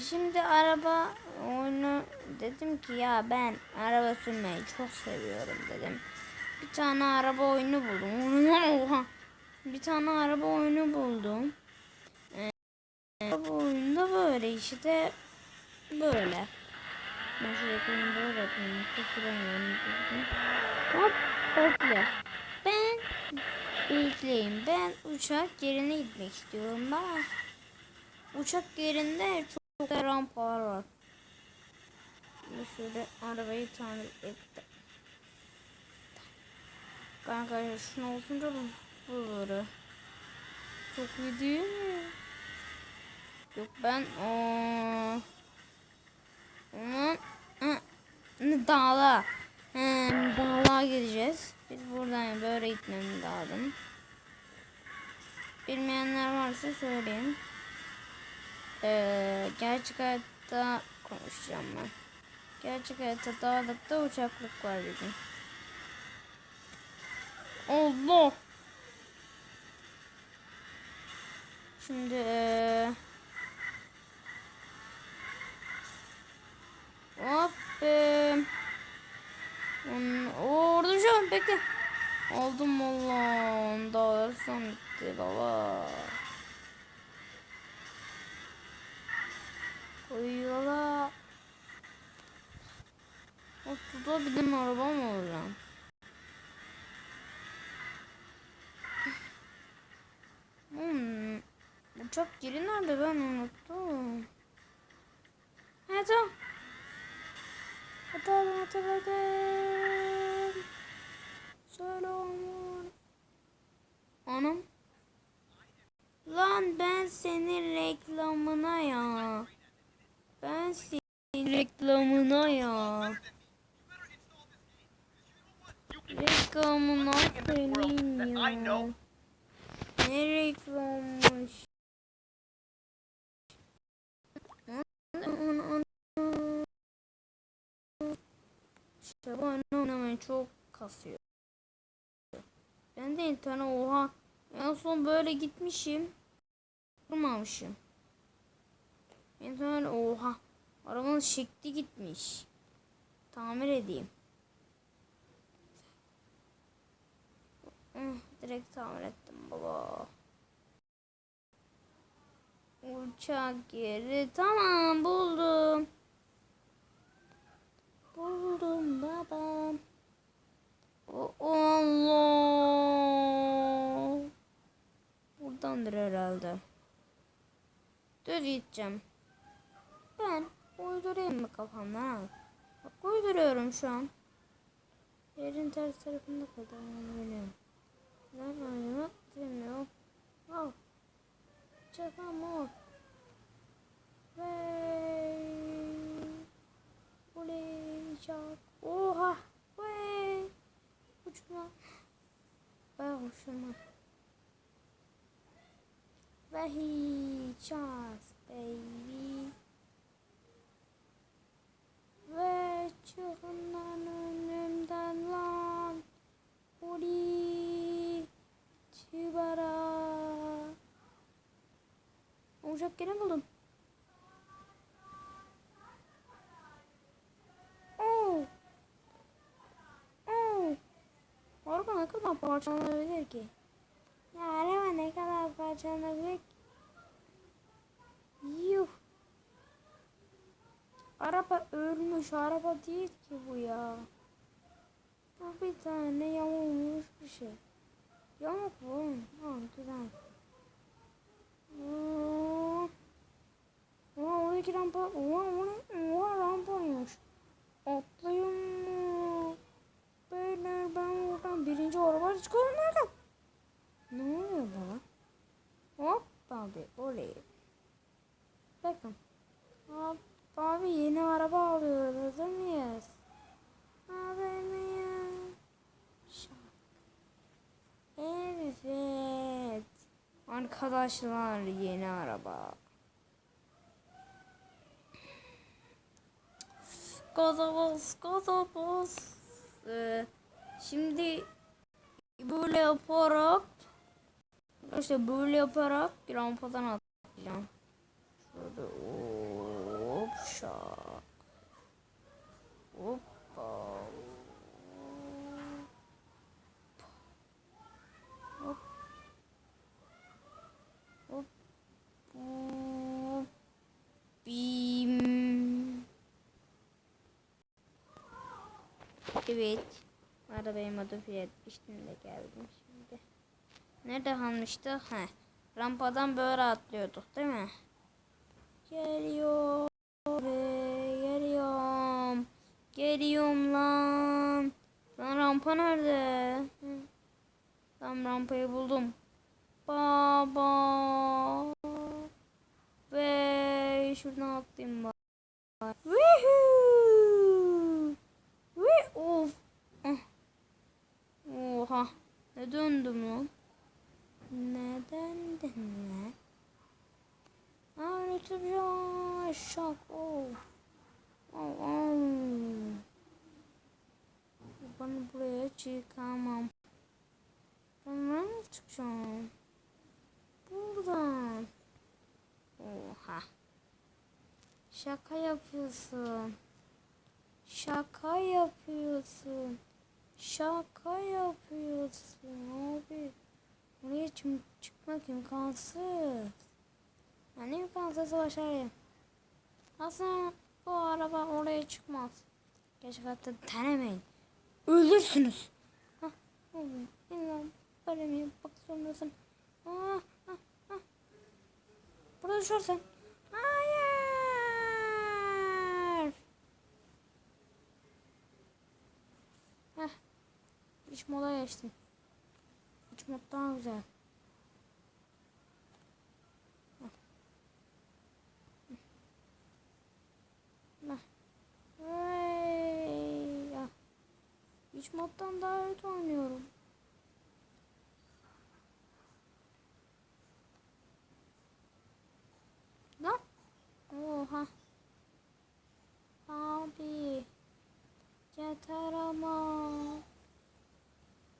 şimdi araba oyunu dedim ki ya ben araba sürmeyi çok seviyorum dedim. Bir tane araba oyunu buldum. Oha. Bir tane araba oyunu buldum. Ee, araba oyunda böyle işte böyle. Ben şöyle yapayım böyle yapayım. Kusura Hop bekle. Ben bekleyin. Ben uçak yerine gitmek istiyorum. Ben uçak yerinde çok, çok da rampalar var. Şimdi şöyle arabayı tamir ettim. Kanka şunu olsun da bu böyle. Çok iyi değil mi? Yok ben o onun dağla hem dağlığa gideceğiz. Biz buradan böyle gitmemiz lazım. Bilmeyenler varsa söyleyeyim. Ee, gerçek hayatta konuşacağım ben. Gerçek hayatta dağlıkta uçaklık var bizim. Allah. Şimdi ee, hop ee, on- orada şu an bekle. Aldım valla. Dağılsam bitti baba. Koy yola. O burada benim arabam mı olacağım? Hmm. Uçak yeri nerede ben unuttum. Ha tamam. Hatırladım hatırladım. Selam. Anam. Lan ben senin reklamına ya. Ben senin reklamına ya. Reklamına senin ya. Ne reklammış? İşte bu oyunu oynamayı çok kasıyor. Ben de internet oha. En son böyle gitmişim. Durmamışım. İnternet oha. Arabanın şekli gitmiş. Tamir edeyim. Hı, direkt tamir ettim baba. Uçak yeri tamam buldum. Buldum babam. O Allah. Buradandır herhalde. Düz gideceğim. Ben uydurayım mı kafamdan? Bak uyduruyorum şu an. Yerin ters tarafında kadar biliyorum. Nerede oynamak bilmiyorum. Al. Çakamor. Ve Ulayacak. Oha. Ve uçma. Ve hoşuma. Ve hiç baby. Ve çıkın lan önümden lan. Uli. Çibara. Uçak gene buldum. Oo. Oo. Ne kadar parçalanabilir ki? Ya araba ne kadar parçalanabilir ki? Araba ölmüş araba değil ki bu ya. Bu bir tane yamulmuş bir şey. Yamuk bu oğlum. Ha güzel. Oha oradaki rampa. Oha oha, oha rampaymış. Atlayayım mı? Beyler ben buradan birinci arabayla çıkıyorum nereden? Ne oluyor bana? Hop abi oley. Bakın. Hop abi yeni araba alıyoruz. Hazır mıyız? Mıyız? Şak. Evet. Arkadaşlar yeni araba. Gaza bas, gaza bas. Ee, şimdi böyle yaparak işte böyle yaparak rampadan atlayacağım. Şurada. Oo çok. Hoppa. Hop. Hop. Hop. Bim. Evet. Arabayı modifiye etmiştim de geldim şimdi. Nerede kalmıştık? Heh. Rampadan böyle atlıyorduk değil mi? Geliyor. Geliyorum lan. Lan rampa nerede? Tam rampayı buldum. Baba. Ve şuradan atlayayım bak. Woohoo! Ve of. Ah. Oha. Ne döndüm lan? Ne döndün lan? Aa unutacağım. Şok. Oh. Oh, oh. Ben buraya çıkamam. Ben nasıl çıkacağım? Buradan. Oha. Şaka yapıyorsun. Şaka yapıyorsun. Şaka yapıyorsun abi. Buraya çı- çıkmak imkansız. Yani imkansız başarayım. Aslında bu araba oraya çıkmaz. Geç denemeyin. Ölürsünüz. Hah, oğlum. İlla böyle mi yapmak zorundasın? Ah, ah, ah. Burada düşersen. Geçtim. İç mod daha güzel. İç moddan daha kötü oynuyorum. Lan. Oha. Abi. Yeter ama.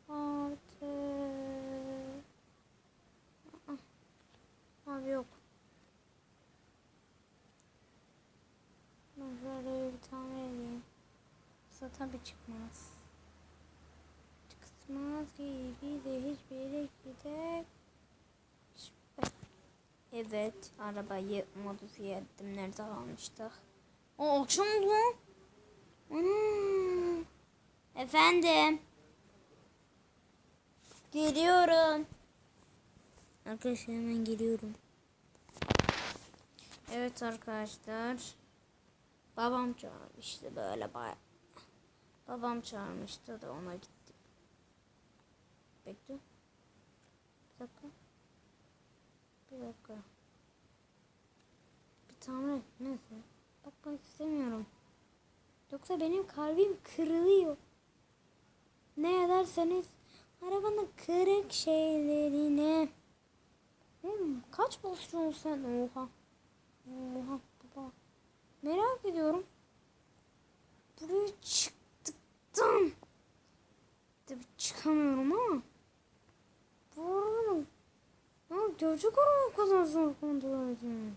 Artık. Aa. Abi yok. Ben şöyle bir tane edeyim. Bir çıkmaz. Çıkmaz ki bir de hiçbir yere gider. Evet, arabayı modifiye ettim. Nerede kalmıştık? O akşam lan. Efendim. Geliyorum. Arkadaşlar hemen geliyorum. Evet arkadaşlar. Babam çağırmıştı böyle baya. Babam çağırmıştı da ona gittim. Bekle. Bir dakika. Bir dakika. Bir tamir neyse. Bakmak istemiyorum. Yoksa benim kalbim kırılıyor. Ne ederseniz arabanın kırık şeylerine. Hmm, kaç basıyorsun sen? Oha. Oha baba. Merak ediyorum. Buraya çıktıktan. Tabii çıkamıyorum ama. Bu arada ya gerçek araba kadar zor kontrol edin.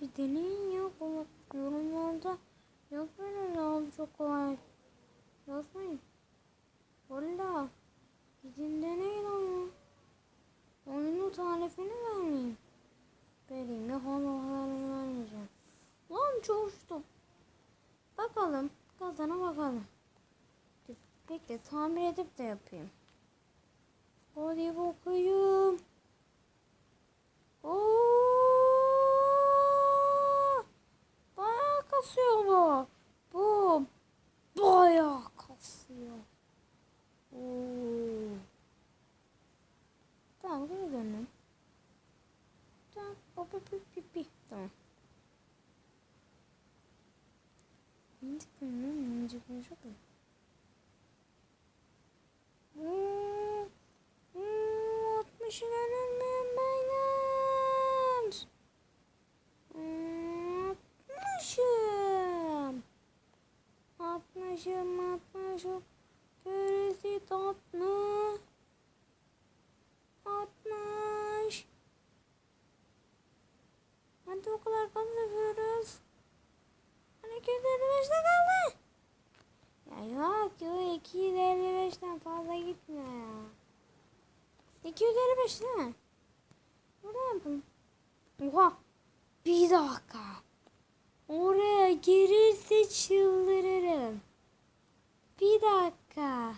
Bir deneyin ya. Yorumlarda yazmayın abi çok kolay. Yazmayın. Valla. Gidin deneyin oyunu. Oyunun tarifini vermeyin. Vereyim ya havalarını vermeyeceğim. Lan çoğuştum. Bakalım. Kazana bakalım. Bekle tamir edip de yapayım. Hadi bakayım. Oo! Bayağı kasıyor bu. Bu bayağı kasıyor. Oo. Tamam geri döndüm. Tamam. Hop hop hop hop hop. Tamam. İncik benim, incik benim çok iyi. 60 inanılmıyorum ben yar. Hmm, 60'ım. 60'ım, 60'ım. Gerisi tatlı. 60. Hadi o kadar fazla yapıyoruz. Hani 255'te kaldı. Ya yok yok 255'ten fazla gitmiyor ya. 255 değil mi? Burada yapalım. Oha. Bir dakika. Oraya gelirse çıldırırım. Bir dakika.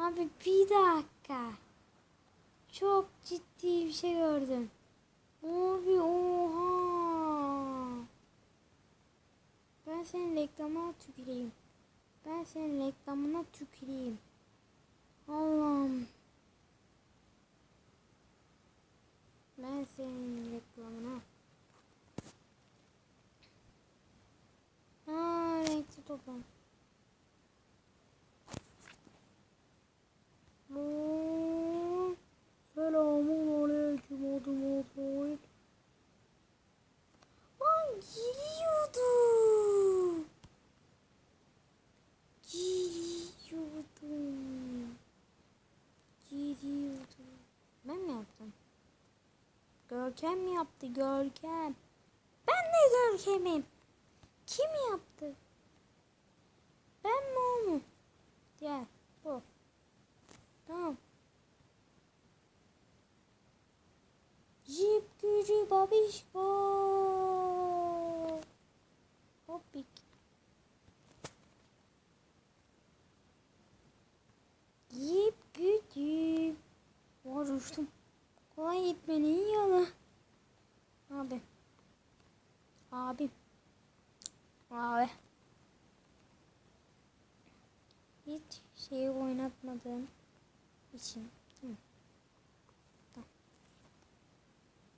Abi bir dakika. Çok ciddi bir şey gördüm. Abi oha. Ben senin reklamına tüküreyim. Ben senin reklamına tüküreyim. Allah'ım. Ben senin reklamına. Aa renkli toplam. Bu- Selamun aleyküm adım Otoy. Lan giriyordu. Giriyordu. Giriyordu. Ben mi yaptım? Görkem mi yaptı? Görkem. Ben de Görkem'im. Kim yaptı? Ben mi o mu? Diğer. Bu. Tamam. Jip gücü babişko. Hoppik. Jip gücü. Var uçtum. Kolay gitmenin yolu. Abi. Abi. Abi. Hiç şeyi oynatmadığım için. Hı. Tamam.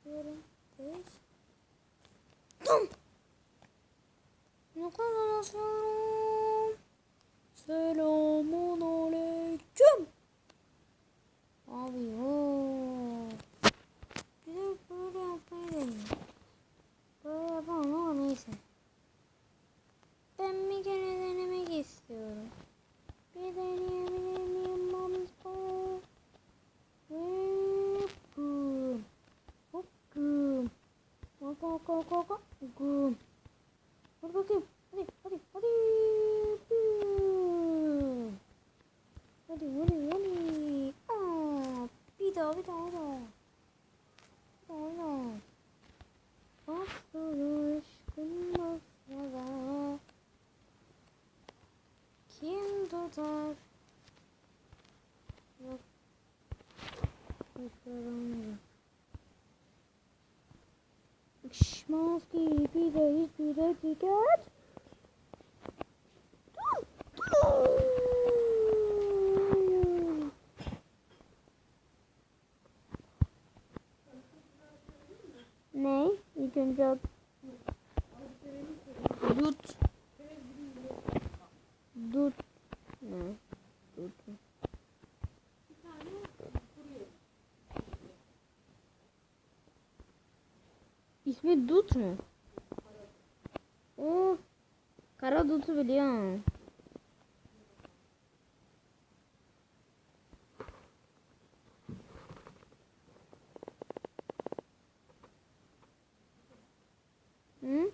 Diyorum. Beş. Dım. Ne kadar asıyorum. Selamun aleyküm. Abi yoo. Bir de böyle yapmayı deniyorum. Böyle yapamam ama neyse. Ben bir kere denemek istiyorum. Bir deneyebilir miyim mamsko? Hopkum. Hopkum. Hop hop hop hop hop. Hopkum. Hadi bakayım. Hadi hadi hadi. Hopkum. Hadi hadi hadi. Aa, bir daha bir daha bir daha. Bir daha bir daha. Asıl aşkın masada Tutar? Yok. Başaramıyorum. Şmaz gibi de hiçbir de tiket. Ne? İlk önce Dut. Dut. Ne? Dut. İsmi Dut mu? O Kara Dut'u biliyorum. Hı?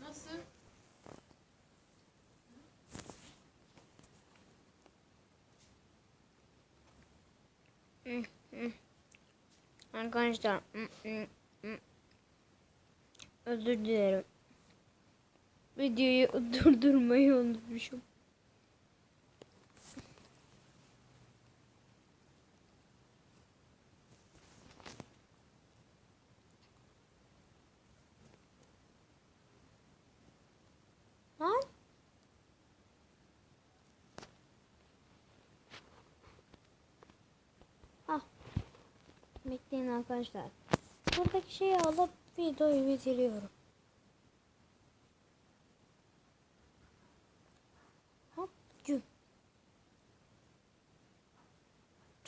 Nasıl? Arkadaşlar özür dilerim. Videoyu durdurmayı unutmuşum. Lan Ah. Bekleyin arkadaşlar. Buradaki şeyi alıp videoyu bitiriyorum. Hop güm.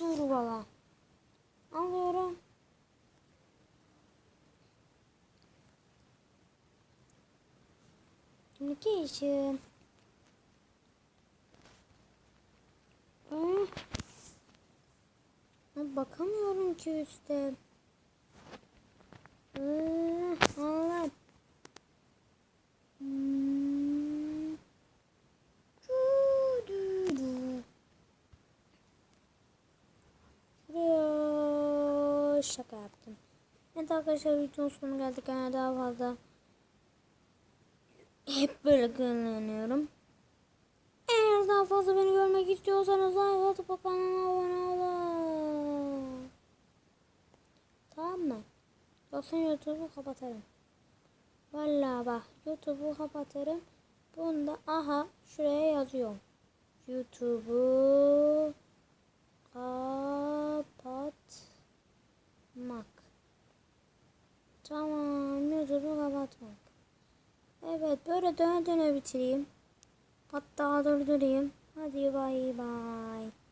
valla. Alıyorum. Communication. Hmm. Ha, Bakamıyorum ki üstte. Hmm, Allah. Hmm. Buraya şaka yaptım. Evet arkadaşlar videonun sonuna geldik. Yani daha fazla hep böyle kullanıyorum. Eğer daha fazla beni görmek istiyorsanız like atıp kanalıma abone olun. Tamam mı? Yoksa YouTube'u kapatırım. Vallahi bak YouTube'u kapatırım. Bunda aha şuraya yazıyorum. YouTube'u kapatmak. Tamam YouTube'u kapatmak. Evet böyle döne döne bitireyim. Hatta durdurayım. Hadi bay bay.